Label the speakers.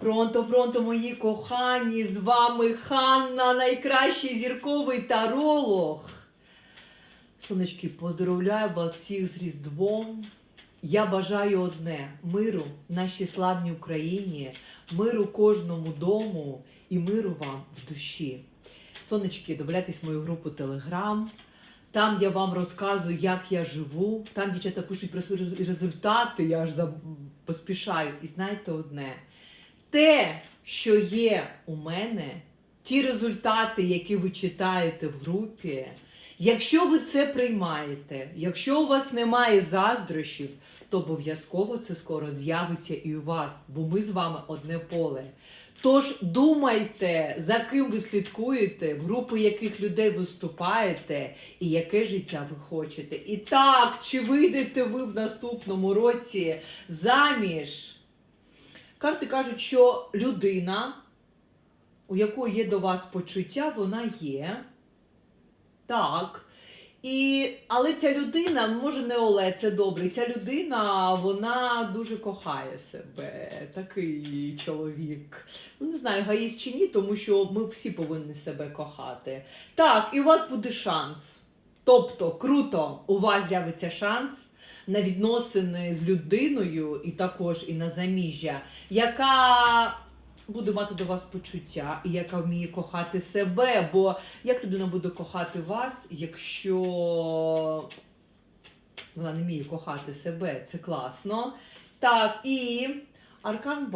Speaker 1: Пронто, пронто, мої кохані, з вами Ханна, найкращий зірковий таролог. Сонечки, поздоровляю вас всіх з Різдвом. Я бажаю одне: миру нашій славній Україні, миру кожному дому і миру вам в душі. Сонечки, добавляйтесь в мою групу Телеграм. Там я вам розказую, як я живу. Там дівчата пишуть про свої результати, я аж поспішаю. І знаєте одне: те, що є у мене, ті результати, які ви читаєте в групі, якщо ви це приймаєте, якщо у вас немає заздрощів, то обов'язково це скоро з'явиться і у вас, бо ми з вами одне поле. Тож думайте, за ким ви слідкуєте, в групи яких людей виступаєте, і яке життя ви хочете. І так, чи вийдете ви в наступному році заміж? Карти кажуть, що людина, у якої є до вас почуття, вона є. Так. І, але ця людина, може не Оле, це добре. Ця людина, вона дуже кохає себе. Такий чоловік. Ну, не знаю, гаїст чи ні, тому що ми всі повинні себе кохати. Так, і у вас буде шанс. Тобто, круто, у вас з'явиться шанс на відносини з людиною, і також і на заміжжя, яка буде мати до вас почуття, і яка вміє кохати себе. Бо як людина буде кохати вас, якщо вона не вміє кохати себе, це класно. Так, і Аркан